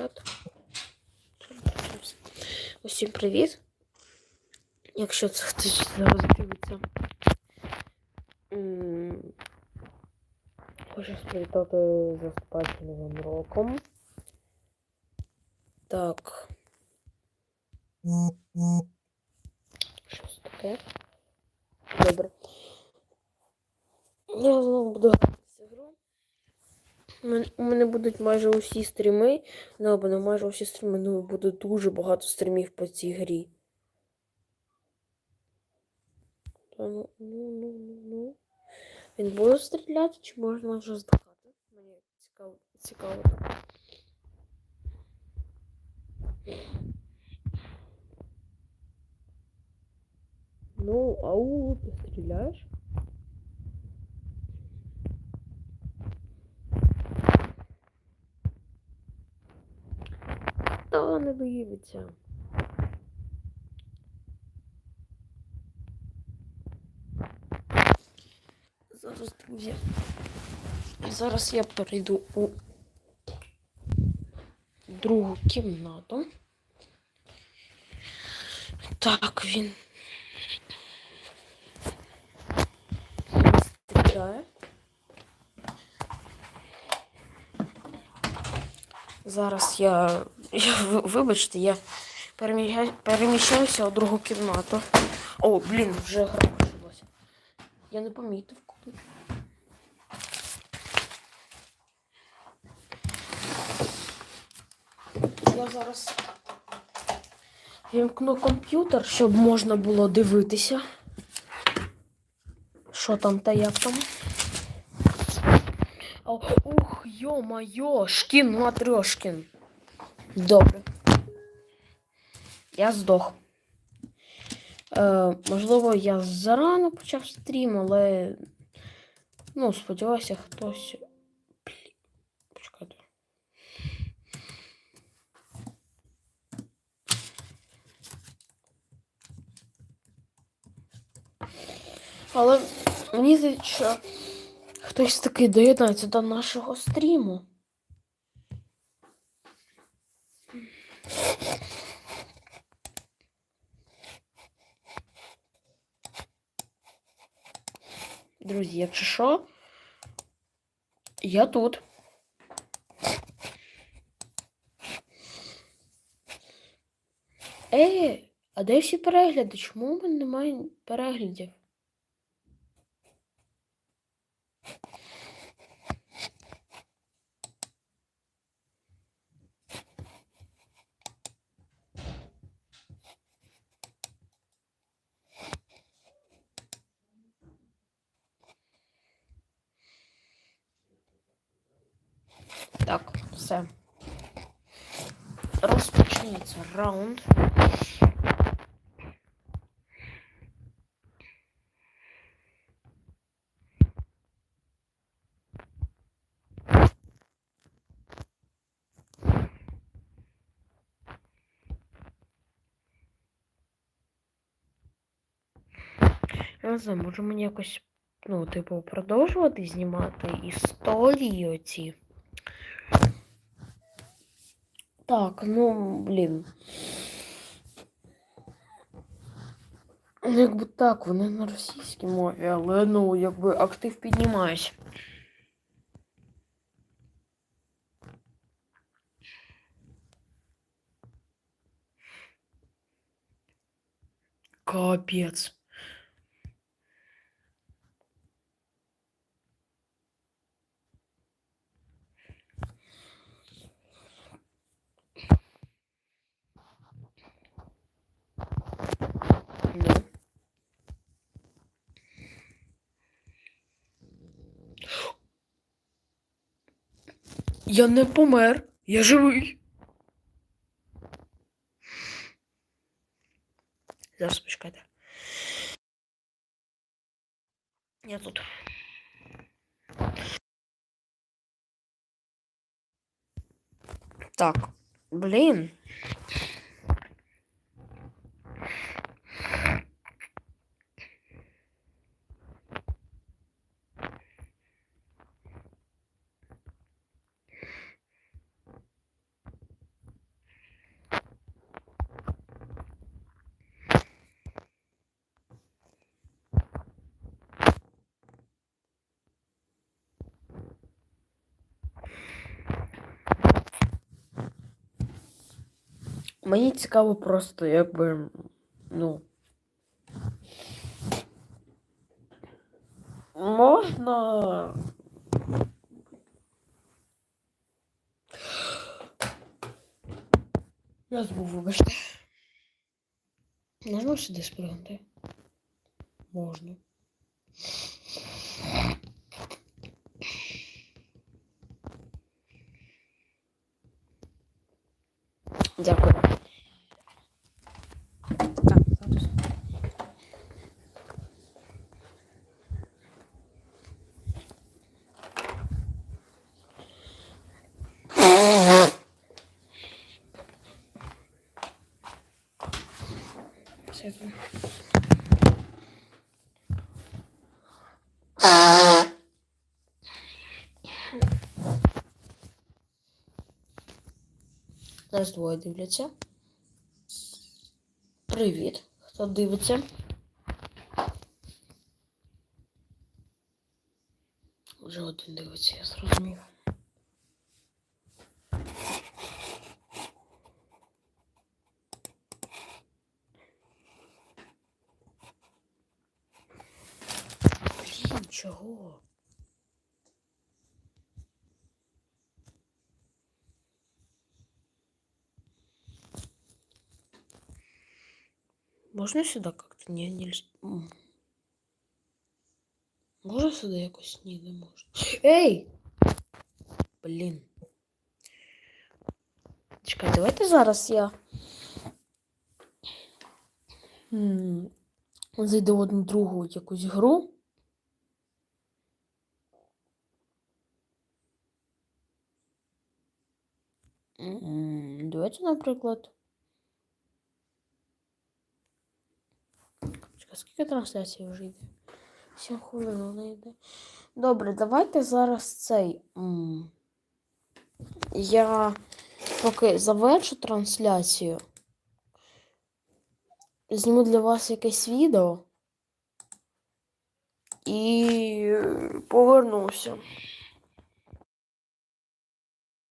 чат. Усім привіт. Якщо це хтось зараз дивиться. Хочу привітати з наступаючим новим роком. Так. Щось таке. Добре. Я знову буду грати в цю гру. У мене будуть майже усі стріми. Ну, не майже усі стріми, ну буде дуже багато стрімів по цій грі. Та ну, ну, ну, ну, ну. Він буде стріляти, чи можна вже здихати? Мені цікаво. цікаво. Та не виявиться. Зараз, друзі. Зараз я перейду у другу кімнату. Так, він стріляє. Зараз я, я вибачте, я переміщаю, переміщаюся у другу кімнату. О, блін, вже гра почалася. Я не помітив куди. Я зараз вімкну комп'ютер, щоб можна було дивитися. Що там та як там. О, ух, йо-майо, шкін матрьошкін. Добре. Я здох. Е, можливо, я зарано почав стрім, але. Ну, сподіваюся, хтось. Почекайте. Але мені здається, що хтось таки доєднається до нашого стріму. Друзі, якщо що, я тут. Е, а де всі перегляди? Чому у мене немає переглядів? Так, все. Розпочнеться раунд. Я не знаю, може мені якось, ну, типу, продовжувати знімати історії оці. Так, ну, блін. Ну, Якби так, вони на російській мові, але ну, якби актив піднімаєш. Капець. Ну. Я не помер, я живий. Зараз почекайте. Я тут. Так, блін. Мені цікаво просто, якби, ну. Можна. Я забув, вибачте. Можна сюди спригнути? Можна. Дякую. Так, зараз. Це. Зараз двоє дивляться. Привіт. Хто дивиться? Вже один дивиться, я зрозумів. Блін, чого? Можно сюда как-то? Не, нельзя. М. Можно сюда якось? Ні, не можна. Ей! Блін. Чекай, давайте зараз я. Зайду в одну другу якусь гру. Давайте, наприклад. Чекай, скільки трансляцій вже йде? 7 хвилин вона йде. Добре, давайте зараз цей. Я поки завершу трансляцію. Зніму для вас якесь відео. І повернуся.